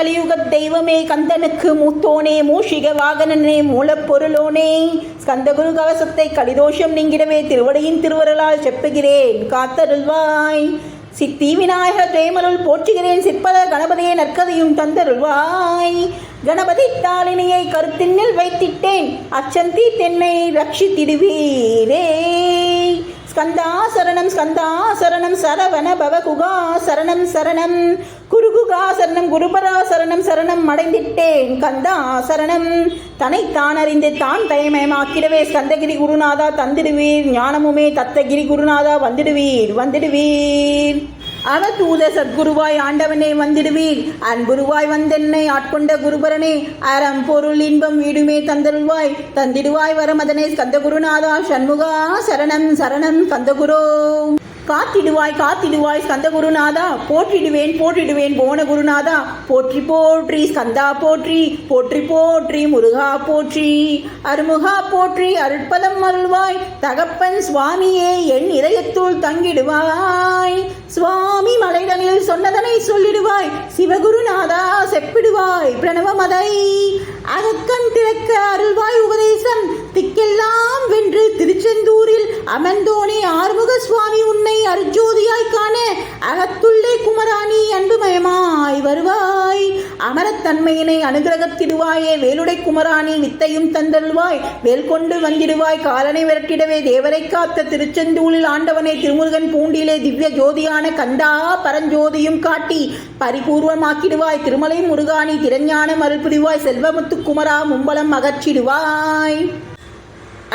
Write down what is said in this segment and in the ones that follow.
கலியுக தெய்வமே கந்தனுக்கு மூத்தோனே மூஷிக வாகனனே மூலப்பொருளோனே. ஸ்கந்தகுரு கவசத்தை கலிதோஷம் நீங்கிடவே திருவடியின் திருவருளால் செப்புகிறேன் காத்தருள்வாய். சித்தி விநாயகர் ஜெயமருள் போற்றுகிறேன் சிற்பத கணபதியை நற்கதையும் தந்தருள்வாய். கணபதி தாளினியை கருத்தின்னில் வைத்திட்டேன் அச்சந்தி தென்னை ரட்சித்திடுவீரே. ஸ்கந்தா சரணம் ஸ்கந்தா சரணம் சரவண பவகுகா சரணம் சரணம். கு சரணம் குருபரா சரணம் சரணம் அடைந்திட்டேன். கந்தா சரணம். தன்னைத்தான் அறிந்து தான் தயமயமாக்கிடவே. ஸ்கந்தகிரி குருநாதா தந்திடுவீர். ஞானமுமே தத்தகிரி குருநாதா வந்திடுவீர் வந்திடுவீர். அவதூத சத்குருவாய் ஆண்டவனே வந்திடுவீர். அன்புருவாய் வந்தென்னை ஆட்கொண்ட குருபரனே அறம் பொருள் இன்பம் வீடுமே தந்தருள்வாய். தந்திடுவாய் வரமதனே ஸ்கந்த குருநாதா சண்முகா சரணம் சரணம் கந்தகுரோ காத்திடுவாய் காத்திடுவாய் ஸ்கந்த குருநாதா. போற்றிடுவேன் போற்றிடுவேன் போன குருநாதா. போற்றி போற்றி ஸ்கந்தா போற்றி போற்றி போற்றி முருகா போற்றி அருமுகா போற்றி அருட்பதம் அருள்வாய். தகப்பன் சுவாமியே என் இதயத்துள் தங்கிடுவாய். சுவாமி மலைதனில் சொன்னதனை சொல்லிடுவாய். சிவகுருநாதா செப்பிடுவாய் பிரணவமதை. அகக்கண் திறக்க அருள்வாய் உபதேசம். திக்கெல்லாம் வென்று திருச்செந்தூரில் அமர்ந்தோனே ஆறுமுக சுவாமி உன் அருஜோதியாய் காண அகத்துள்ளே குமராணி அன்புமயமாய் வருவாய். அமரத்தன்மையினை அனுகிரகத்திடுவாயே வேலுடை குமராணி வித்தையும் தந்தருள்வாய். வேல் கொண்டு வந்திடுவாய் காலனை விரட்டிடவே தேவரை காத்த திருச்செந்தூரில் ஆண்டவனை திருமுருகன் பூண்டிலே திவ்ய ஜோதியான கண்டா பரஞ்சோதியும் காட்டி பரிபூர்வமாக்கிடுவாய். திருமலை முருகாணி திறஞானம் அருள் புரிவாய் செல்வமுத்து குமரா மும்பலம் அகற்றிடுவாய்.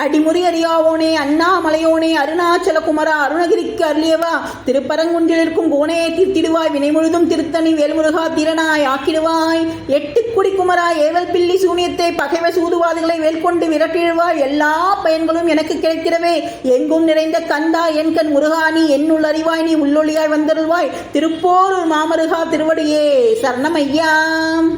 அடிமுறி அறியாவோனே அண்ணாமலையோனே அருணாச்சல குமரா அருணகிரிக்கு அருளியவா. திருப்பரங்குன்றில் இருக்கும் கோணையை தீர்த்திடுவாய். வினை முழுதும் திருத்தணி வேல்முருகா திறனாய் ஆக்கிடுவாய். எட்டு குடி குமரா ஏவல் பில்லி சூனியத்தை பகைவ சூதுவாதிகளை வேல்கொண்டு விரட்டிடுவாய். எல்லா பயன்களும் எனக்கு கிடைக்கிறவே. எங்கும் நிறைந்த கந்தா என் கண் முருகானி என்னுள் அறிவாய் நீ உள்ளொளியாய் வந்தருள்வாய். திருப்போரூர் மாமருகா திருவடியே சரணமையாம்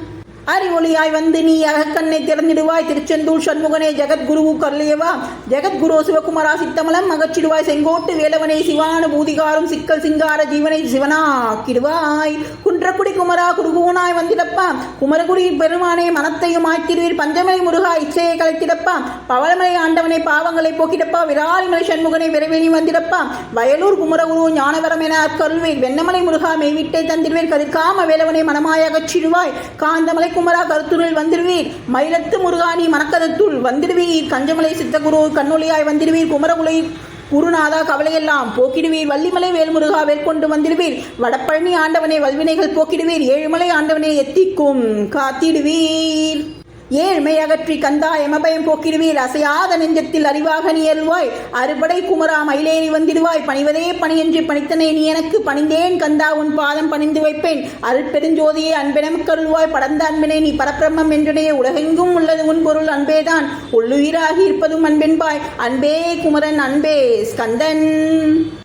அறிவொளியாய் வந்து நீ அகக்கண்ணை திறந்திடுவாய். திருச்செந்தூர் சண்முகனே ஜெகத்குருவு கருளியவா ஜெகத்குரு சிவகுமாரா சித்தமலம் மகச்சிடுவாய். செங்கோட்டு வேலவனை சிவான பூதிகாரும் சிக்கல் சிங்கார ஜீவனை சிவனாக்கிடுவாய். குன்றக்குடி குமரா குருகூனாய் வந்திடப்பா. குமரகுடி பெருமானே மனத்தையும் ஆக்கிடுவீர். பஞ்சமலை முருகா இச்சையை கலைத்திடப்பா. பவளமலை ஆண்டவனை பாவங்களை போக்கிடப்பா. விராலிமலை சண்முகனை விரைவினி வந்திடப்பா. வயலூர் குமரகுரு ஞானவரம் என அக்கருள்வீர். வெண்ணமலை முருகா மெய்விட்டை தந்திடுவீர். கதிர்காம வேலவனை மனமாய் அகற்றிடுவாய். காந்தமலை குமரா கருத்துருள் வந்திடுவீர். மயிலத்து முருகாணி மணக்கதத்துள் வந்திடுவீர். கஞ்சமலை சித்தகுரு கண்ணொலியாய் வந்திடுவீர். குமரகுலை குருநாதா கவலையெல்லாம். போக்கிடுவீர். வள்ளிமலை வேல்முருகா வேல்கொண்டு வந்திடுவீர். வடபழனி ஆண்டவனை வல்வினைகள் போக்கிடுவீர். ஏழுமலை ஆண்டவனை எத்திக்கும். காத்திடுவீர். ஏழ்மை அகற்றி கந்தா எமபயம் போக்கிடுவீர். அசையாத நெஞ்சத்தில் அறிவாக நீ அருள்வாய். அறுபடை குமரா மயிலேறி வந்திடுவாய். பணிவதே பணியென்று பணித்தனை நீ எனக்கு. பணிந்தேன் கந்தா உன் பாதம் பணிந்து வைப்பேன். அருள் பெருஞ்சோதியே அன்பெனம் கருள்வாய் படர்ந்த அன்பினை நீ பரபிரம்மம் என்றுடைய உலகெங்கும் உள்ளது. உன் பொருள் அன்பேதான். உள்ளுயிராகி இருப்பதும் அன்பென்பாய். அன்பே குமரன் அன்பே ஸ்கந்தன்.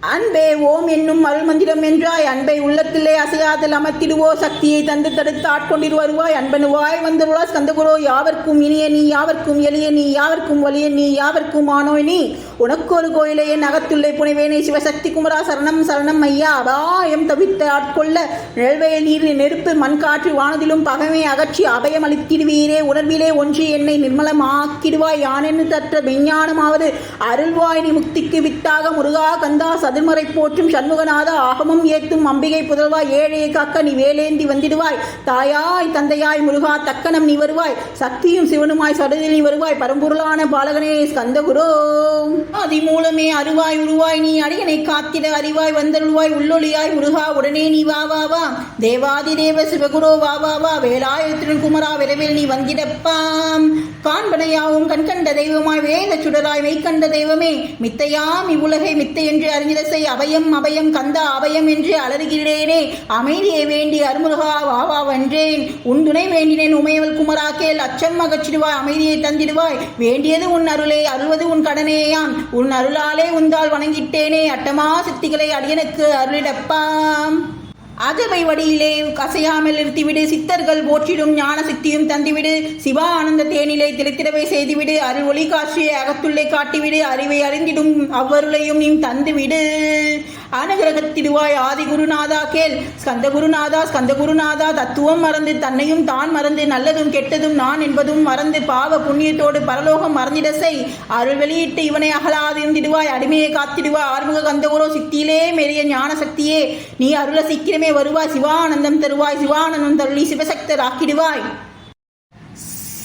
அன்பே ஓம் என்னும் அருள் மந்திரம் என்றாய். அன்பை உள்ளத்திலே அசையாதல் அமர்த்திடுவோ. சக்தியை தந்து தடுத்து ஆட்கொண்டிரு வருவாய். அன்பனுவாய் வந்தருளா. ஸ்கந்தகுரோ யாவர்க்கும் இனிய நீ யாவர்க்கும் எளிய நீ யாவர்க்கும் வலிய நீ யாவர்க்கும் ஆனோய் நீ. உனக்கு ஒரு கோயிலை என் அகத்துள்ளே புனைவேனே சிவசக்தி குமரா சரணம் சரணம் ஐயா. அபாயம் தவித்த ஆட்கொள்ள நிழல்வேல் நீர் நெருப்பு மண் காற்று வானதிலும் பகமை அகற்றி அபயம் அளித்திடுவீரே. உணர்விலே ஒன்று என்னை நிர்மலமாக்கிடுவாய். யானென்னு தற்ற விஞ்ஞானமாவது அருள்வாய். நீ முக்திக்கு வித்தாக முருகா கந்தா சதுர்மறை போற்றும் சண்முகநாத. ஆகமம் ஏத்தும் அம்பிகை புதல்வாய். ஏழையை காக்க நீ வேலேந்தி வந்திடுவாய். தாயாய் தந்தையாய் முருகா தக்கனம் நீ வருவாய். சக்தியும் சிவனுமாய் சடுதில் நீ வருவாய். பரம்பொருளான பாலகனே ஸ்கந்தகுரோ. ஆதி மூலமே அருவாய் உருவாய் நீ அடியனை காத்திட அறிவாய் வந்தருள்வாய் உள்ளொளியாய் முருகா உடனே நீ வா வா வா. தேவாதி தேவ சிவகுரோ வா வா வா. வேலாயுத்திரன் குமரா விரைவில் நீ வந்திடப்பாம். காண்பனையாவும் கண்கண்ட தெய்வமாய் வேத சுடராய் மெய்கண்ட தெய்வமே. மித்தையாம் இவ்வுலகை மித்தை என்று அறிஞரசை அபயம் அபயம் கந்தா அபயம் என்று அலறுகிறேனே. அமைதியை வேண்டி அருமுருகா வா வா வென்றேன். உன் துணை வேண்டினேன் உமையவள் குமரா கேள் அச்சம் அகற்றிடுவாய் அமைதியை தந்திடுவாய். வேண்டியது உன் அருளே அருள்வது உன் கடனேயாம். உன் அருளாலே உந்தால் வணங்கிட்டேனே அட்டமா சித்திகளை அடியனுக்கு அருளிடப்பாம். அகவை வடியிலே கசையாமல் நிறுத்திவிடு சித்தர்கள் போற்றிடும் ஞான சித்தியும் தந்திவிடு. சிவா ஆனந்த தேனிலே திரைத்திரவை செய்துவிடு அருள் ஒளி காட்சியை அகத்துள்ளே காட்டிவிடு அறிவை அறிந்திடும் அவ்வருளையும் நீ தந்துவிடு. அனுகிரகத்திடுவாய் ஆதி குருநாதா கேள். ஸ்கந்த குருநாதா ஸ்கந்த குருநாதா தத்துவம் மறந்து தன்னையும் தான் மறந்து நல்லதும் கெட்டதும் நான் என்பதும் மறந்து பாவ புண்ணியத்தோடு பரலோகம் மறந்திட செய். அருள் வெளியிட்டு இவனை அகலாதிருந்திடுவாய் அடிமையை காத்திடுவாய் ஆறுமுக கந்தகுரோ சித்தியிலே மெரிய ஞான சக்தியே நீ அருள சீக்கிரமே வருவாய் சிவானந்தம் தருவாய் சிவானந்தம் தருளி சிவசக்தர் ஆக்கிடுவாய்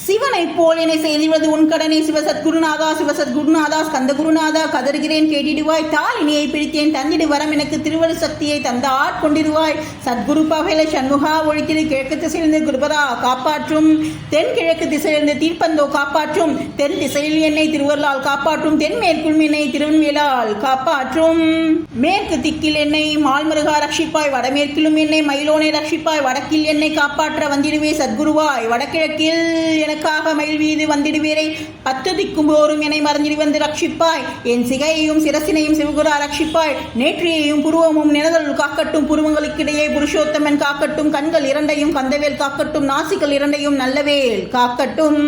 சிவனைப் போல் என்னை செய்திவது உன் கடனை. சிவசத்குருநாதா சிவசத்குருநாதா ஸ்கந்த குருநாதா கதறுகிறேன் கேட்டிடுவாய். தாளினியை இனியை பிடித்தேன் தந்திடு வரம் எனக்கு திருவரு சக்தியை தந்த ஆட்கொண்டிடுவாய் சத்குரு பகையில சண்முகா ஒழித்திடு கிழக்கு திசையிலிருந்து குருபரா காப்பாற்றும். தென் கிழக்கு திசையிலிருந்து தீர்ப்பந்தோ காப்பாற்றும். தென் திசையில் என்னை திருவருளால் காப்பாற்றும். தென் மேற்குள் என்னை திருவன்மேலால் காப்பாற்றும். மேற்கு திக்கில் என்னை மால்மருகா ரட்சிப்பாய். வடமேற்கிலும் என்னை மயிலோனை ரட்சிப்பாய். வடக்கில் என்னை காப்பாற்ற வந்திடுவே சத்குருவாய். வடகிழக்கில் எனக்காக மயில் வீது வந்திடுவீரை. பத்து திக்கும் போரும் என்னை மறந்திடு வந்து ரட்சிப்பாய். என் சிகையையும் சிரசினையும் சிவகுரா ரட்சிப்பாய். நேற்றியையும் புருவமும் நினதல் காக்கட்டும் புருவங்களுக்கிடையே புருஷோத்தமன் காக்கட்டும் கண்கள் இரண்டையும் கந்தவேல் காக்கட்டும் நாசிகள் இரண்டையும் நல்லவேல் காக்கட்டும்.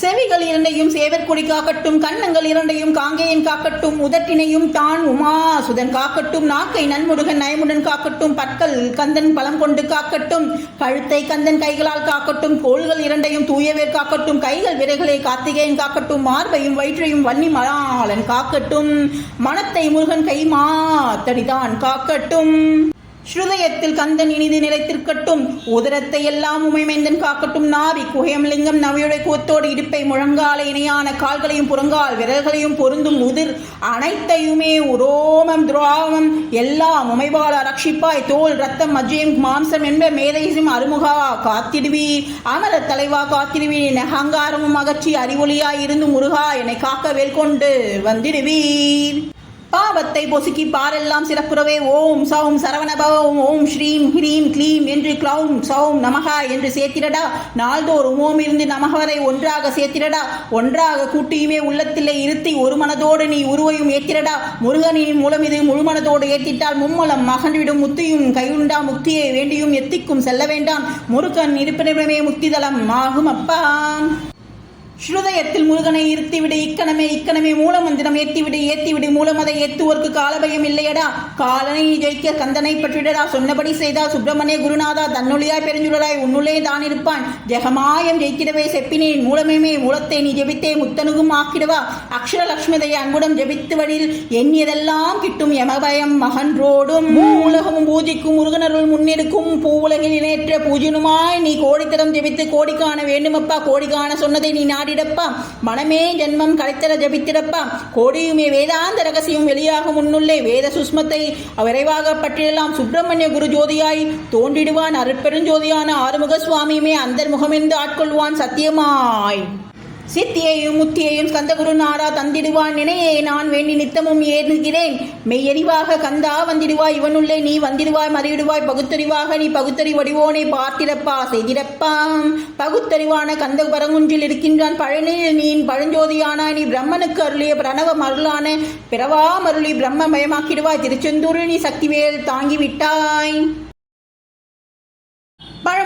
செவிகள் இரண்டையும் சேவற்கொடி காக்கட்டும் கண்ணங்கள் இரண்டையும் காங்கேயன் காக்கட்டும் உதட்டினையும் தான் உமா சுதன் காக்கட்டும் நாக்கை நன்முருகன் நயமுடன் காக்கட்டும் பற்கள் கந்தன் பலம் கொண்டு காக்கட்டும் கழுத்தை கந்தன் கைகளால் காக்கட்டும் கோள்கள் இரண்டையும் தூயவேர் காக்கட்டும் கைகள் விரைகளை கார்த்திகேயன் காக்கட்டும் மார்பையும் வயிற்றையும் வன்னி மலாளன் காக்கட்டும் மனத்தை முருகன் கை மாத்தடிதான் காக்கட்டும். ஸ்ருதயத்தில் கந்தன் இனிது நிலைத்திருக்கட்டும். உதரத்தை எல்லாம் உமைமேந்தன் காக்கட்டும். நாவி குஹயம் லிங்கம் நவியுடை கூத்தோடு இடுப்பை முழங்கால இணையான கால்களையும் புறங்கால் விரல்களையும் பொருந்தும் உதிர் அனைத்தையுமே உரோமம் துராவம் எல்லாம் உமைபால ரட்சிப்பாய். தோல் ரத்தம் மஜ்ஜயம் மாம்சம் என்ப மேதைசும் அருமுகா காத்திடுவி. அமர தலைவா காத்திடுவி. நெகங்காரமும் அகற்றி அறிவொளியாய் இருந்து முருகா என்னை காக்க வேல் கொண்டு வந்திடுவீர். பாவத்தை பொசுக்கி பாரெல்லாம் சிறப்புறவே. ஓம் சௌம் சரவணபவம் ஓம் ஸ்ரீம் ஹ்ரீம் க்ளீம் என்று க்ளௌம் சௌம் நமகா என்று சேர்த்திடடா. நாள்தோறும் ஓம் இருந்து நமகவரை ஒன்றாக சேர்த்திடடா. ஒன்றாக கூட்டியுமே உள்ளத்திலே இருத்தி ஒரு மனதோடு நீ உருவையும் ஏத்திரடா முருகனின் மூலம் இது முழுமனதோடு ஏற்றிட்டால் மும்மலம் மகன்விடும் முத்தியும் கையுண்டா. முக்தியை வேண்டியும் எத்திக்கும் செல்ல வேண்டாம். முருகன் இருப்பிடமே முக்திதலம் ஆகும் அப்பா ஸ்ருதயத்தில் முருகனை இருத்திவிடு இக்கணமே இக்கணமே மூலமந்திரம் ஏத்திவிடு ஏத்திவிடு மூலமதை ஏத்துவோர்க்கு காலபயம் இல்லையடா. காலனை ஜெயிக்க கந்தனை பற்றிடடா சொன்னபடி செய்தா சுப்பிரமணிய குருநாதா தன்னுளியாய் பெருஞ்சுடராய் உன்னுள்ளே தான் இருப்பான். ஜெகமாயம் ஜெயிக்கிடவே செப்பினேன் மூலமேமே மூலத்தை நீ ஜெபித்தே முத்தனுகும் ஆக்கிடவா. அக்ஷர லக்ஷ்மிதை அன்புடன் ஜெபித்து வழியில் எண்ணியதெல்லாம் கிட்டும் யமபயம் மகன்றோடும். உலகமும் பூஜிக்கும் முருகனருள் முன்னிருக்கும். பூவுலகில் இணையற்ற பூஜனுமாய் நீ கோடித்தரம் ஜெபித்து கோடி காண வேண்டுமப்பா. கோடி காண சொன்னதை நீ நாடிடப்பா மனமே ஜென்மம் கலைத்தர ஜபித்திடப்பா கோடியுமே வேதாந்த ரகசியம் வெளியாகும் முன்னுள்ளே வேத சுஸ்மத்தை விரைவாக பற்றிடலாம் சுப்பிரமணிய குரு ஜோதியாய் தோன்றிடுவான் அருட்பெருஞ்சோதியான ஆறுமுக சுவாமியுமே அந்தர்முகமென்று ஆட்கொள்வான் சத்தியமாய். சித்தியையும் முத்தியையும் ஸ்கந்தகுரு நாரா தந்திடுவான். நினையே நான் வேண்டி நித்தமும் ஏறுகிறேன். மெய்யறிவாக கந்தா வந்திடுவாய். இவனுள்ளே நீ வந்திடுவாய் மறியிடுவாய். பகுத்தறிவாக நீ பகுத்தறி வடிவோனை பார்த்திடப்பா செய்திடப்பாம் பகுத்தறிவான கந்த பரங்குன்றில் இருக்கின்றான் பழனியில் நீ பழஞ்சோதியானாய் நீ பிரம்மனுக்கு அருளிய பிரணவ மருளான பிறவா மருளி பிரம்ம மயமாக்கிடுவாய் திருச்செந்தூரில் நீ சக்திவேல் தாங்கிவிட்டாய்.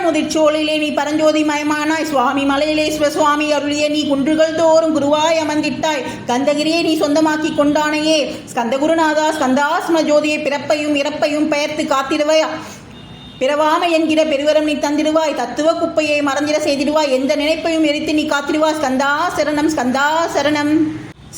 பழமுதிர்ச்சோழிலே நீ பரஞ்சோதி மயமானாய். சுவாமி மலையிலே சிவசுவாமி அருளிய நீ குன்றுகள் தோறும் குருவாய் அமர்ந்திட்டாய். கந்தகிரியை நீ சொந்தமாக்கி கொண்டானையே. ஸ்கந்தகுருநாதா ஸ்கந்தாஸ்ம ஜோதியை பிறப்பையும் இறப்பையும் பெயர்த்து காத்திடுவையா. பிறவாமை என்கிற பெருவரம் நீ தந்திடுவாய். தத்துவ குப்பையை மறந்திட செய்திடுவாய். எந்த நினைப்பையும் எரித்து நீ காத்திடுவாய். ஸ்கந்தா சரணம் ஸ்கந்தா சரணம்.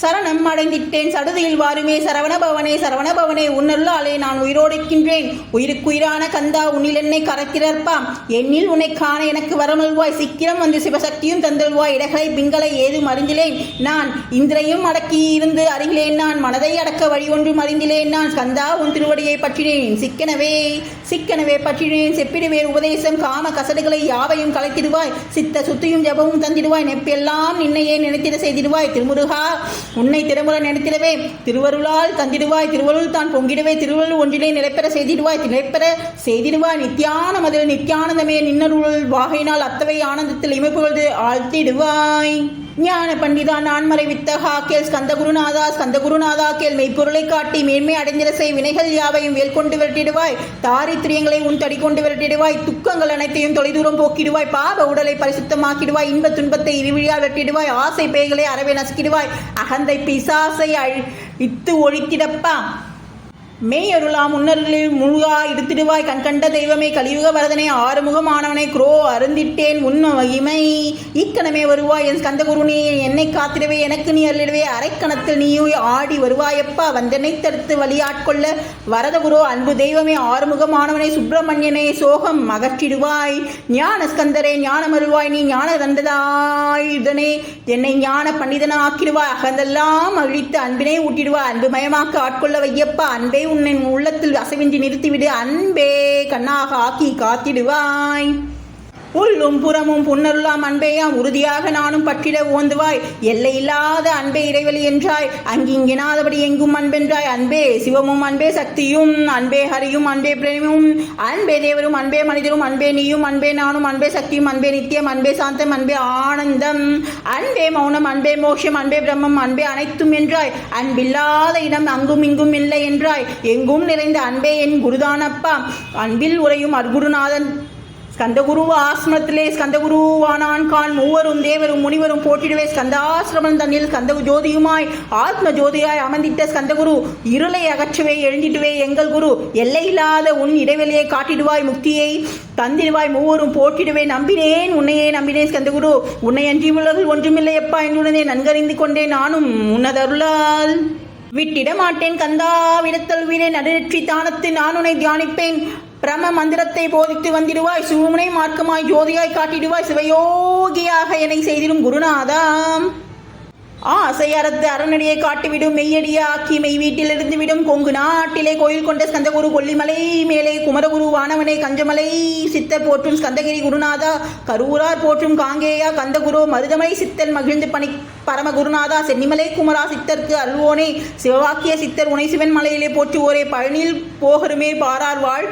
சரணம் அடைந்திட்டேன். சடுதியில் வாருமே சரவணபவனே சரவணபவனே உன்னல்லாலே நான் உயிரோடிருக்கின்றேன் உயிருக்குயிரான கந்தா உன்னில் என்னை கரக்கிறப்பாம் என்னில் உன்னை காண எனக்கு வரமல்வாய். சீக்கிரம் வந்து சிவசக்தியும் தந்தல்வாய். இடகளை பிங்களை ஏதும் அறிந்திலேன் நான். இந்திரையும் அடக்கி இருந்து அருகிலேன் நான். மனதை அடக்க வழி ஒன்றும் அறிந்திலேன் நான். கந்தா உன் திருவடியை பற்றினேன். சிக்கனவே சிக்கனவே பற்றினேன். செப்பிடுவேர் உபதேசம். காம கசடுகளை யாவையும் கலைத்திடுவாய். சித்த சுத்தியும் ஜபமும் தந்திடுவாய். நெப்பெல்லாம் நின்னையே நினைத்திட செய்திடுவாய். திருமுருகா உன்னை திருமுறை நினைத்திடவே. திருவருளால் தந்திடுவாய் திருவருள் தான் பொங்கிடவே. திருவருள் ஒன்றிலே நிலைப்பெற செய்திடுவாய் நிலைப்பெற செய்திடுவாய். நித்தியான மதுரை நித்தியானந்தமே. நின்னருள் வாகையினால் அத்தவை ஆனந்தத்தில் இமைப்புகழ்ந்து ஆழ்த்திடுவாய். ஞான பண்டிதா நான்மறை வித்தகா ஹாக்கேல் ஸ்கந்த குருநாதா ஸ்கந்த குருநாதா கேள் மெய்ப்பொருளை காட்டி மேன்மை அடைந்திட செய் வினைகள் யாவையும் வேல் கொண்டு விரட்டிடுவாய் தாரித்திரியங்களை உன் தடி கொண்டு விரட்டிடுவாய் துக்கங்கள் அனைத்தையும் தொலைதூரம் போக்கிடுவாய் பாவ உடலை பரிசுத்தமாக்கிடுவாய் இன்ப துன்பத்தை இருவிழியால் வெட்டிடுவாய் ஆசை பேய்களை அறவே நசுக்கிடுவாய் அகந்தை பிசாசை அழி இத்து ஒழித்திடப்பா. மெய்யருளாம் முன்னருளில் முழுகா இருத்திடுவாய் கண்கண்ட தெய்வமே கலியுக வரதனை ஆறுமுகமானவனை குரோ அருந்திட்டேன் உன் மகிமை. இக்கணமே வருவாய் என் ஸ்கந்தகுருனே என்னை காத்திடவே எனக்கு நீ அருளிடவே அரைக்கணத்தில் நீயும் ஆடி வருவாயப்பா. வந்தனை தடுத்து வழியாட்கொள்ள வரதகுரோ அன்பு தெய்வமே ஆறுமுகமானவனை சுப்பிரமணியனை சோகம் அகற்றிடுவாய். ஞான ஸ்கந்தரே ஞானமருவாய் நீ ஞான தண்டதாய் இதனே என்னை ஞான பண்டிதன ஆக்கிடுவாய் அகந்தெல்லாம் அழித்து அன்பினை ஊட்டிடுவாய். அன்பு மயமாக்க ஆட்கொள்ள வையப்பா. அன்பே உன்னை உள்ளத்தில் அசைவின்றி நிறுத்திவிடு. அன்பே கண்ணாக ஆக்கி காத்திடுவாய். உள்ளும் புறமும் புன்னருளாம் அன்பேயாம். உறுதியாக நானும் பற்றிட ஓந்துவாய். எல்லையில்லாத அன்பே இடைவெளி என்றாய். அங்கிங்கினாதபடி எங்கும் அன்பென்றாய். அன்பே சிவமும் அன்பே சக்தியும் அன்பே ஹரியும் அன்பே பிரேமும் அன்பே தேவரும் அன்பே மனிதரும் அன்பே நீயும் அன்பே நானும் அன்பே சக்தியும் அன்பே நித்தியம் அன்பே சாந்தம் அன்பே ஆனந்தம் அன்பே மௌனம் அன்பே மோட்சம் அன்பே பிரம்மம் அன்பே அனைத்தும் என்றாய். அன்பில்லாத இடம் அங்கும் இங்கும் இல்லை என்றாய். எங்கும் நிறைந்த அன்பே என் குருதானப்பா. அன்பில் உரையும் அர்குருநாதன் ஸ்கந்தகுரு ஆசிரமத்திலே ஸ்கந்தகுருவானான் கான். மூவரும் தேவரும் முனிவரும் போட்டிடுவே ஸ்கந்தாசிரமம் தன்னில் ஸ்கந்த ஜோதியுமாய் ஆத்ம ஜோதியாய் அமர்ந்திட்ட ஸ்கந்தகுரு இருளை அகற்றுவே எழுந்திடுவே. எங்கள் குரு எல்லையில்லாத உன் இடைவெளியை காட்டிடுவாய் முக்தியை தந்திடுவாய். மூவரும் போட்டிடுவே நம்பினேன் உன்னையே நம்பினேன் ஸ்கந்தகுரு. உன்னை அன்றி உலகில் ஒன்றுமில்லையப்பா. என்னுடனே நன்கறிந்து கொண்டேன். நானும் உன்னதருளால் விட்டிட மாட்டேன் கந்தா விடத்தல் வீரே நடுநெற்றி தானத்து நான் உன்னை தியானிப்பேன். பிரம மந்திரத்தை போதித்து வந்திடுவாய் சிவமுனை மார்க்கமாய் ஜோதியாய் காட்டிடுவாய் சிவயோகியாக என்னை செய்திடும் குருநாதாம். ஆசை அறத்து அறநடியை காட்டிவிடும் மெய்யடிய ஆக்கி மெய் வீட்டில் விடும் கொங்கு நாட்டிலே கோயில் கொண்ட ஸ்கந்தகுரு கொல்லிமலை மேலே குமரகுரு வானவனை கஞ்சமலை சித்தர் போற்றும் ஸ்கந்தகிரி குருநாதா கரூரார் போற்றும் காங்கேயா கந்தகுரு மருதமலை சித்தன் மகிழ்ந்து பணி பரம குருநாதா சென்னிமலை குமரா சித்தர்க்கு அல்வோனே சிவவாக்கிய சித்தர் உனை சிவன் மலையிலே போற்றுவோரே. பழனியில் போகருமே பாரார் வாழ்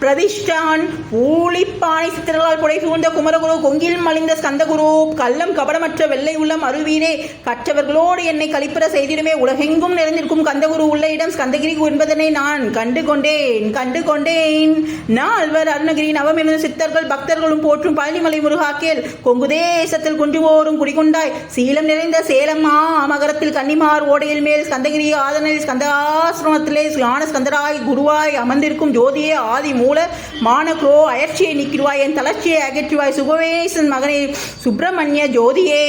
பிரதிஷ்டான் ஊழிப்பானை சித்திரங்களால் புடை சூழ்ந்த குமரகுரு கொங்கில் மலிந்த ஸ்கந்தகுரு கள்ளம் கபடமற்ற வெள்ளை உள்ளம் அருவீரே கற்றவர்களோடு என்னை கழிப்பற செய்திடுமே உலகெங்கும் நிறைந்திருக்கும் கந்தகுரு உள்ள இடம் ஸ்கந்தகிரி என்பதனை நான் கண்டு கொண்டேன் கண்டு கொண்டேன் நால்வர் அருணகிரி நவமிருந்த சித்தர்கள் பக்தர்களும் போற்றும் பழனிமலை முருகாக்கேல் கொங்கு தேசத்தில் குன்றுவோரும் குடிகொண்டாய் சீலம் நிறைந்த சேலம் மாமகரத்தில் கன்னிமார் ஓடையில் மேல் ஸ்கந்தகிரி ஆதனில் ஸ்கந்தாசிரமத்திலே ஞான ஸ்கந்தராய் குருவாய் அமர்ந்திருக்கும் ஜோதியே ஆதி மூல மானக்ரோ அயற்சியை நீக்கிடுவாய் என் தளர்ச்சியை அகற்றுவாய். சுகவேசன் மகனே சுப்பிரமணிய ஜோதியே.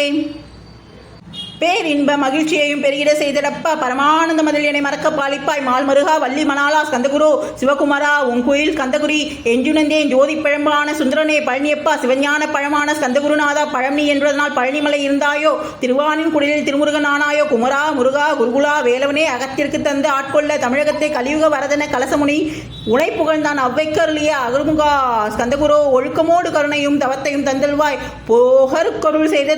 பேரின்ப மகிழ்ச்சியையும் பெருகிட செய்திடப்பா. பரமானந்த மதில் என்னை மறக்க பாலிப்பாய். மால்மருகா வள்ளி மணாலா ஸ்கந்தகுரு சிவகுமாரா உன் கோயில் கந்தகுரி எஞ்சுனந்தேன் ஜோதி பழம்பான சுந்தரனே பழனியப்பா சிவஞான பழமான ஸ்கந்தகுருநாதா பழனி என்பதனால் பழனிமலை இருந்தாயோ? திருவானின் குடிலில் திருமுருகன் ஆனாயோ? குமரா முருகா குருகுலா வேலவனே அகத்திற்கு தந்து ஆட்கொள்ள தமிழகத்தை கலியுக வரதன கலசமுனி உனை புகழ்ந்தான் அவ்வைக்கருளிய அகர்முகா ஸ்கந்தகுரு ஒழுக்கமோடு கருணையும் தவத்தையும் தந்தல்வாய். போகருக்கொருள் செய்த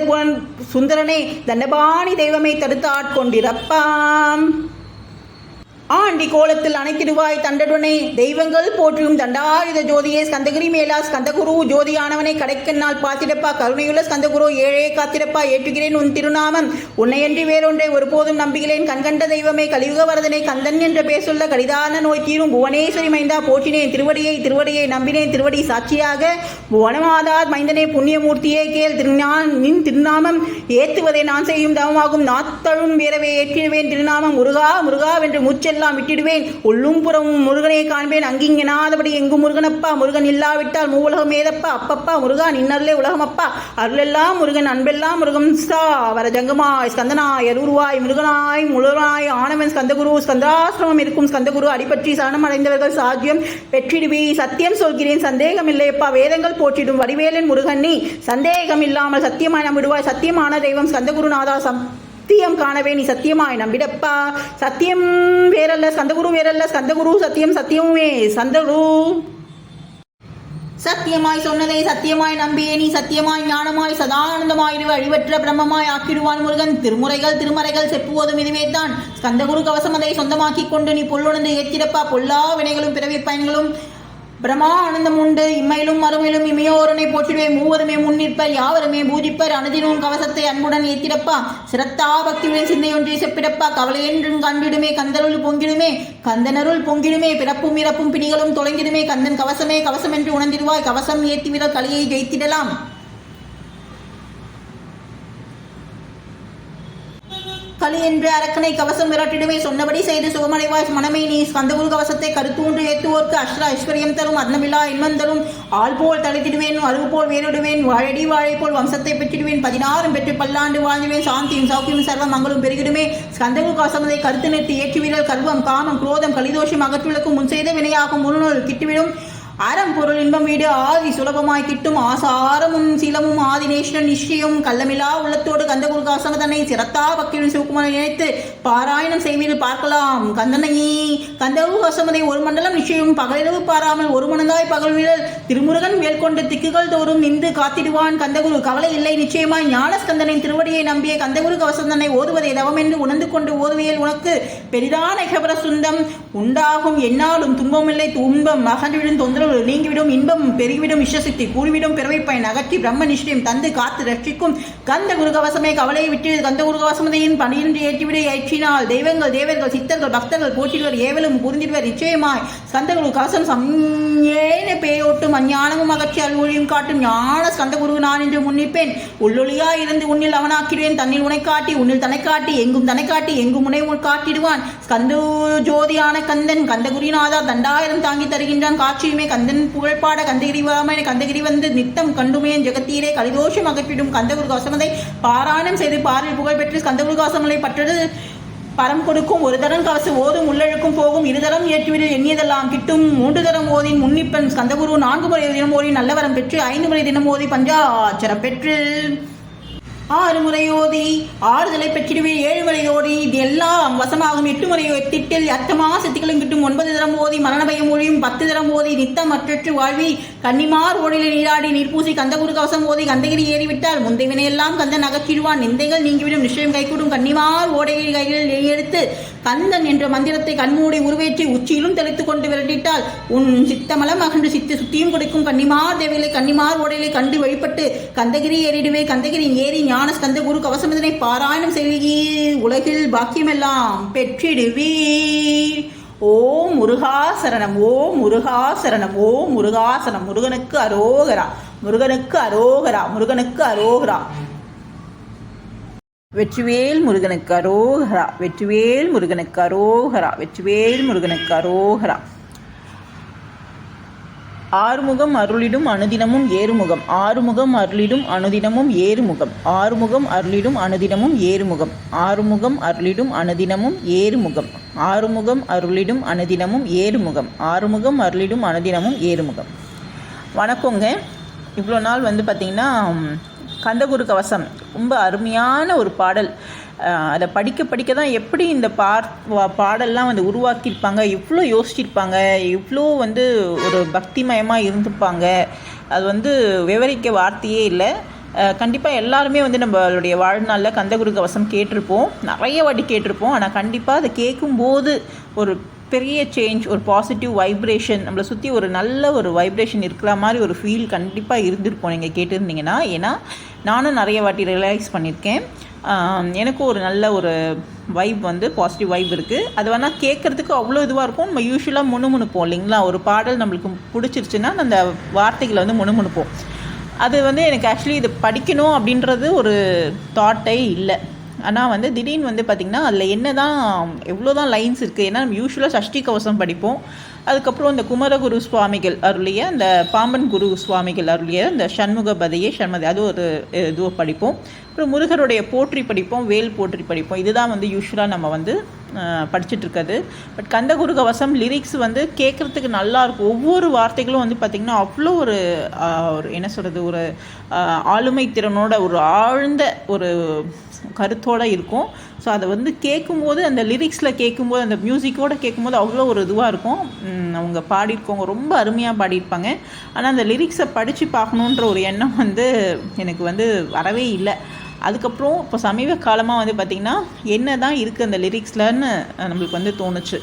சுந்தரனே தண்டபா தெய்வமே தடுத்து ஆட்கொண்டிருப்பாம். ஆண்டி கோலத்தில் அணைத்திடுவாய் தண்டடுனே தெய்வங்கள் போற்றியும் தண்டாயுத ஜோதியே ஸ்கந்தகிரி மேலா ஸ்கந்தகுரு ஜோதியானவனை கடைக்கண்ணால் பார்த்திடப்பா. கருணையுள்ள ஸ்கந்தகுரு ஏழையை காத்திடப்பா. ஏற்றுகிறேன் உன் திருநாமம். உன்னையன்றி வேறொன்றை ஒருபோதும் நம்புகிறேன். கண்கண்ட தெய்வமே கலியுக வரதனை கந்தன் என்ற பேசுள்ள கடிதான நோய் தீரும் புவனேஸ்வரி மைந்தா. போற்றினேன் திருவடியை திருவடியை நம்பினேன். திருவடி சாட்சியாக புவனமாதா மைந்தனே புண்ணியமூர்த்தியே கேள். திருஞான் நின் திருநாமம் ஏத்துவதை நான் செய்யும் தவமாகும். நாத்தழும் வீரவே ஏற்றிடுவேன் திருநாமம். முருகா முருகா வென்று எல்லாம் விட்டிடுவேன். உள்ளும் புறமும் முருகனை காண்பேன். அங்கிங்கெனாதபடி எங்கும் முருகனப்பா? முருகன் இல்லாவிட்டால் மூவுலகம் ஏதப்பா? அப்பப்பா முருகா நின்னர்லே உலகமப்பா? அருளெல்லாம் முருகன் அன்பெல்லாம் முருகன் சா. வர ஜங்கமாய் ஸ்கந்தனாய் அருருவாய் முருகனாய் முழுவனாய் ஆனவன் ஸ்கந்தகுரு ஸ்கந்தாசிரமம் இருக்கும் ஸ்கந்தகுரு அடிபற்றி சரணம் அடைந்தவர்கள் சாத்தியம் பெற்றிடுவி. சத்தியம் சொல்கிறேன் சந்தேகம் இல்லையப்பா வேதங்கள் போற்றிடும் வடிவேலன் முருகன் நீ. சந்தேகம் இல்லாமல் சத்தியமாய் நம்பிடுவாய் சத்தியமான தெய்வம் ஸ்கந்தகுருநாதா சம் சத்தியம் காணவே நீ சத்தியமாய் நம்பிடப்பா. சத்தியம் வேறல்ல சந்தகுரு வேறல்ல சந்தகுரு சத்தியம் சத்தியமுமே சந்தகுரு. சத்தியமாய் சொன்னதை சத்தியமாய் நம்பியே நீ சத்தியமாய் ஞானமாய் சதானந்தமாயிரு அழிவற்ற பிரம்மமாய் ஆக்கிடுவான் முருகன். திருமுறைகள் திருமறைகள் செப்புவதும் இதுவே தான் ஸ்கந்தகுரு கவசம் அதை சொந்தமாக்கிக் கொண்டு நீ பொல்லுணர்ந்து ஏற்றிடப்பா பொல்லா வினைகளும் பிறவி பயன்களும் பிரமா ஆனந்தம் உண்டு. இம்மையிலும் மறுமையிலும் இமையோரனை போற்றிடுவே. மூவருமே முன்னிற்பர் யாவருமே பூஜிப்பர். அனுதினும் கவசத்தை அன்புடன் ஏத்திடப்பா. சிரத்தா பக்தியுடன் சிந்தையொன்றை செப்பிடப்பா. கவலையென்றும் கண்டிடுமே கந்தருள் பொங்கிடுமே. கந்தனருள் பொங்கிடுமே பிறப்பும் இறப்பும் பிணிகளும் தொலைந்திடுமே. கந்தன் கவசமே கவசம் என்று உணர்ந்திடுவாய். கவசம் ஏத்திவிட கலையை கலியை ஜெயித்திடலாம். களி என்று அரக்கனை கவசம் விரட்டிடுமே. சொன்னபடி செய்து சுகமடைவாய். மனமே நீ ஸ்கந்தகுரு கவசத்தை கருத்தூன்று ஏத்துவோர்க்கு அஷ்ட ஐஸ்வர்யம் தரும் அன்னமில்லா இன்பம் தரும். ஆள் போல் தழைத்திடுவேன் அருகு போல் வேறிடுவேன் வாழடி வாழை போல் வம்சத்தை பெற்றிடுவேன். பதினாறும் பெற்று பல்லாண்டு வாழ்ந்துவேன். சாந்தியும் சௌக்கியம் சர்வ மங்களும் பெருகிடுமே. ஸ்கந்தகுரு கவசமதை கருத்து நிறுத்தி ஏற்றி வீரல் கர்வம் காமம் குரோதம் கலிதோஷம் அகற்றுவிளக்கும். முன் செய்த வினையாகும் முன்னுள் கிட்டுவிடும். அறம் பொருள் இன்பம் வீடு ஆதி சுலபமாய் கிட்டும் ஆசாரமும் சீலமும் ஆதிநேஷன் நிச்சயம் கள்ளமில்லா உள்ளத்தோடு கந்தகுரு காசமதனை சிரத்தா பக்தியுடன் சிவகுமாரை நினைத்து பாராயணம் செய்வீர்கள் பார்க்கலாம். கந்தனை கந்தகுரு காசமதை ஒரு மண்டலம் நிச்சயம் பகலிரவு பாராமல் ஒரு மனதாய் பகல் வீரல் திருமுருகன் மேற்கொண்டு திக்குகள் தோறும் நின்று காத்திடுவான் கந்தகுரு. கவலை இல்லை நிச்சயமாய் ஞானஸ்கந்தனின் திருவடியை நம்பிய கந்தகுரு கவசந்தனை ஓதுவதை தவம் என்று உணர்ந்து கொண்டு ஓதுவியல் உனக்கு பெரிதான கபர சுந்தம் உண்டாகும். என்னாலும் துன்பமில்லை துன்பம் மகன் அகன்றுவிடும் தொந்தரவு நீங்கிவிடும் இன்பம் பெருகிவிடும் இஷ்டசக்தி கூறிவிடும் பிறவை பயன் அகற்றி பிரம்ம நிஷ்டயம் தந்து காத்து ரட்சிக்கும் கந்த குருகவசமே கவலையை விட்டு கந்த குருகவசமதையின் பணியின்றி ஏற்றிவிட ஏற்றினால் தெய்வங்கள் தேவர்கள் சித்தர்கள் பக்தர்கள் போற்றிடுவர் ஏவலும் புரிந்திடுவர் நிச்சயமாய். ஸ்கந்த குரு கவசம் சம்ஏன பேயோட்டும் அஞ்ஞானமும் அகற்றி அல்வொழியும் காட்டும் ஞான ஸ்கந்த குரு நான் என்று முன்னிப்பேன். உள்ளொளியா இருந்து உன்னில் அவனாக்கிடுவேன் தன்னில் உனை காட்டி உன்னில் தனை காட்டி எங்கும் தனை காட்டி எங்கும் உனை காட்டிடுவான். ஸ்கந்து ஜோதியான கந்தன் கந்தகுரிநாதா தண்டாயிரம் தாங்கி தருகின்றான் காட்சியுமே கந்தன் புகழ்பாட கந்தகிரி வாமன கந்தகிரி வந்து நித்தம் கண்டுமே ஜெகத்தீரே கலிதோஷம் அகற்றிடும் கந்தகுரு கவசமதை பாராயணம் செய்து பாரில் புகழ்பெற்று கந்தகுரு பற்றது பரம் கொடுக்கும் ஒரு தரம் காசு ஓதும் உள்ளழுக்கும் போகும் இருதரம் ஏற்றுவிடு எண்ணியதெல்லாம் கிட்டும். மூன்று தரம் ஓதின் முன்னிப்பன் ஸ்கந்தகுரு நான்கு முறை தினம் ஓதி நல்லவரம் பெற்று ஐந்து முறை தினம் ஓதி பஞ்சாச்சரம் பெற்று. ஆறு முறை ஓதி ஆறுதலை பெற்றிடுவேன் ஏழு முறை ஓடி இது எல்லாம் வசமாகும். எட்டு முறை எத்திட்டில் அர்த்தமா சித்திகளும் கிட்டும். ஒன்பது தரம் ஓதி மரண பயம் ஒழியும். பத்து தரம் ஓதி நித்தம் அற்றற்று வாழ்வி கன்னிமார் ஓடில நீராடி நீர்பூசி கந்தகுரு கவசம் ஓதி கந்தகிரி ஏறிவிட்டால் முந்தை வினையெல்லாம் கந்தன் அகற்றிடுவான். நிந்தைகள் நீங்கிவிடும் நிச்சயம் கைகூடும். கன்னிமார் ஓடையில் கைகளில் எடுத்து கந்தன் என்ற மந்திரத்தை கண்மூடி உருவேற்றி உச்சியிலும் தெளித்துக் கொண்டு விரட்டிட்டால் உன் சித்தமலம் அகன்று சித்து சுத்தியும் கொடுக்கும் கன்னிமார் தேவிகளை கன்னிமார் ஓடையிலே கண்டு வழிபட்டு கந்தகிரி ஏறிடுவே கந்தகிரி ஏறி ஞான ஸ்கந்த குரு கவசமிதனை பாராயணம் செய்வீர் உலகில் பாக்கியமெல்லாம் பெற்றிடுவீர். ஓம் முருகாசரணம் ஓ ஓம் ஓ ஓம் முருகாசனம் முருகனுக்கு அரோகரா முருகனுக்கு அரோகரா முருகனுக்கு அரோகரா. வெற்றிவேல் முருகனுக்கு அரோகரா வெற்றிவேல் முருகனுக்கு அரோகரா வெற்றிவேல் முருகனுக்கு அரோகரா. ஆறுமுகம் அருளிடும் அனுதினமும் ஏறுமுகம் ஆறுமுகம் அருளிடும் அனுதினமும் ஏறுமுகம் ஆறுமுகம் அருளிடும் அனுதினமும் ஏறுமுகம் ஆறுமுகம் அருளிடும் அனுதினமும் ஏறுமுகம் ஆறுமுகம் அருளிடும் அனுதினமும் ஏறுமுகம் ஆறுமுகம் அருளிடும் அனுதினமும் ஏறுமுகம். வணக்கங்க. இவ்வளோ நாள் வந்து பார்த்திங்கன்னா கந்தகுரு கவசம் ரொம்ப அருமையான ஒரு பாடல். அதை படிக்க படிக்க தான் எப்படி இந்த பார் பாடல்லாம் வந்து உருவாக்கியிருப்பாங்க இவ்வளோ யோசிச்சிருப்பாங்க இவ்வளோ வந்து ஒரு பக்திமயமாக இருந்திருப்பாங்க அது வந்து விவரிக்க வார்த்தையே இல்லை. கண்டிப்பாக எல்லாருமே வந்து நம்மளுடைய வாழ்நாளில் கந்தகுரு கவசம் கேட்டிருப்போம். நிறைய வாட்டி கேட்டிருப்போம். ஆனால் கண்டிப்பாக அதை கேட்கும்போது ஒரு பெரிய சேஞ்ச் ஒரு பாசிட்டிவ் வைப்ரேஷன் நம்மளை சுற்றி ஒரு நல்ல ஒரு வைப்ரேஷன் இருக்கிற மாதிரி ஒரு ஃபீல் கண்டிப்பாக இருந்திருப்போம் நீங்கள் கேட்டிருந்தீங்கன்னா. ஏன்னா நானும் நிறைய வாட்டி ரியலைஸ் பண்ணியிருக்கேன். எனக்கும் ஒரு நல்ல ஒரு வைப் வந்து பாசிட்டிவ் வைப் இருக்குது அது வேணால் கேட்குறதுக்கு அவ்வளோ இதுவாக இருக்கும். நம்ம யூஸ்வலாக முணுமுணுப்போம் இல்லைங்களா? ஒரு பாடல் நம்மளுக்கு பிடிச்சிருச்சுன்னா அந்த வார்த்தைகளை வந்து முணுமுணுப்போம். அது வந்து எனக்கு ஆக்சுவலி இது படிக்கணும் அப்படின்றது ஒரு தாட்டே இல்லை. ஆனால் வந்து திடீர்னு வந்து பார்த்திங்கன்னா அதில் என்ன தான் எவ்வளோ தான் லைன்ஸ் இருக்குது ஏன்னா நம்ம யூஸ்வலாக சஷ்டி கவசம் படிப்போம். அதுக்கப்புறம் இந்த குமரகுரு சுவாமிகள் அருளிய அந்த பாம்பன் குரு சுவாமிகள் அருளிய இந்த சண்முகபதையே சண்மதி அது ஒரு இதுவை படிப்போம். அப்புறம் முருகருடைய போற்றி படிப்போம் வேல் போற்றி படிப்போம். இதுதான் வந்து யூஸ்வலாக நம்ம வந்து படிச்சுட்ருக்கிறது பட் கந்தகுரு கவசம் லிரிக்ஸ் வந்து கேட்குறதுக்கு நல்லாயிருக்கும் ஒவ்வொரு வார்த்தைகளும் வந்து பார்த்திங்கன்னா அவ்வளோ ஒரு ஒரு என்ன சொல்கிறது ஒரு ஆளுமை திறனோட ஒரு ஆழ்ந்த ஒரு கருத்தோடு இருக்கும். ஸோ அதை வந்து கேட்கும்போது அந்த லிரிக்ஸில் கேட்கும்போது அந்த மியூசிக்கோடு கேட்கும்போது அவ்வளோ ஒரு இதுவாக இருக்கும். அவங்க பாடியிருக்கவங்க ரொம்ப அருமையாக பாடியிருப்பாங்க. ஆனால் அந்த லிரிக்ஸை படித்து பார்க்கணுன்ற ஒரு எண்ணம் வந்து எனக்கு வந்து வரவே இல்லை. அதுக்கப்புறம் இப்போ சமீப காலமாக வந்து பார்த்திங்கன்னா என்ன தான் இருக்குது அந்த லிரிக்ஸ்லன்னு நம்மளுக்கு வந்து தோணுச்சு.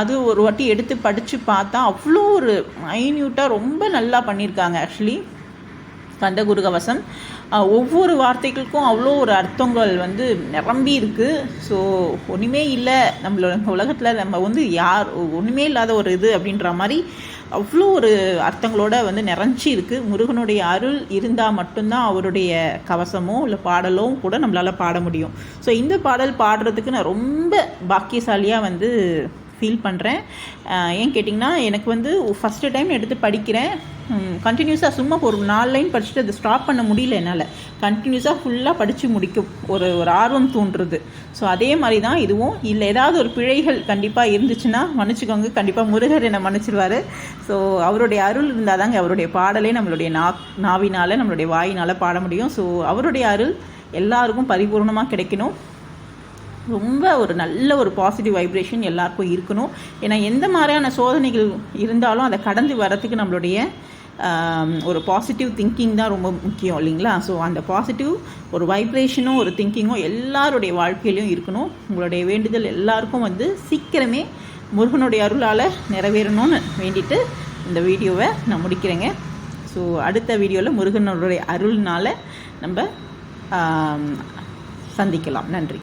அது ஒரு வாட்டி எடுத்து படித்து பார்த்தா அவ்வளோ ஒரு மைன்யூட்டாக ரொம்ப நல்லா பண்ணியிருக்காங்க ஆக்சுவலி கந்தகுரு கவசம் ஒவ்வொரு வார்த்தைகளுக்கும் அவ்வளோ ஒரு அர்த்தங்கள் வந்து நிரம்பி இருக்குது ஸோ ஒன்றுமே இல்லை. நம்மளோட உலகத்தில் நம்ம வந்து யார் ஒன்றுமே இல்லாத ஒரு இது அப்படின்ற மாதிரி அவ்வளோ ஒரு அர்த்தங்களோட வந்து நிறைஞ்சி இருக்குது முருகனுடைய அருள் இருந்தால் மட்டும்தான் அவருடைய கவசமோ இல்லை பாடலோ கூட நம்மளால் பாட முடியும். ஸோ இந்த பாடல் பாடுறதுக்கு நான் ரொம்ப பாக்கியசாலியாக வந்து ஃபீல் பண்ணுறேன் ஏன் கேட்டிங்கன்னா எனக்கு வந்து ஃபஸ்ட்டு டைம் எடுத்து படிக்கிறேன். கண்டினியூஸாக சும்மா ஒரு நாலு லைன் படிச்சுட்டு அதை ஸ்டாப் பண்ண முடியல என்னால். கண்டினியூஸாக ஃபுல்லாக படித்து முடிக்கும். ஒரு ஒரு ஆர்வம் தூண்டுறது. ஸோ அதே மாதிரி தான் இதுவும். இல்லை ஏதாவது ஒரு பிழைகள் கண்டிப்பாக இருந்துச்சுன்னா மன்னிச்சுக்கோங்க. கண்டிப்பாக முருகர் என்னை மன்னிச்சிருவார். ஸோ அவருடைய அருள் இருந்தால் தாங்க அவருடைய பாடலே நம்மளுடைய நா நாவினால் நம்மளுடைய வாயினால் பாட முடியும். ஸோ அவருடைய அருள் எல்லாருக்கும் பரிபூர்ணமாக கிடைக்கணும். ரொம்ப ஒரு நல்ல ஒரு பாசிட்டிவ் வைப்ரேஷன் எல்லாருக்கும் இருக்கணும். ஏன்னா எந்த மாதிரியான சோதனைகள் இருந்தாலும் அதை கடந்து வரத்துக்கு நம்மளுடைய ஒரு பாசிட்டிவ் திங்கிங் தான் ரொம்ப முக்கியம் இல்லைங்களா? ஸோ அந்த பாசிட்டிவ் ஒரு வைப்ரேஷனும் ஒரு திங்கிங்கும் எல்லாருடைய வாழ்க்கையிலையும் இருக்கணும். உங்களுடைய வேண்டுதல் எல்லாருக்கும் வந்து சீக்கிரமே முருகனுடைய அருளால் நிறைவேறணும்னு வேண்டிட்டு இந்த வீடியோவை நான் முடிக்கிறேங்க. ஸோ அடுத்த வீடியோவில் முருகனுடைய அருள்னால் நம்ம சந்திக்கலாம். நன்றி.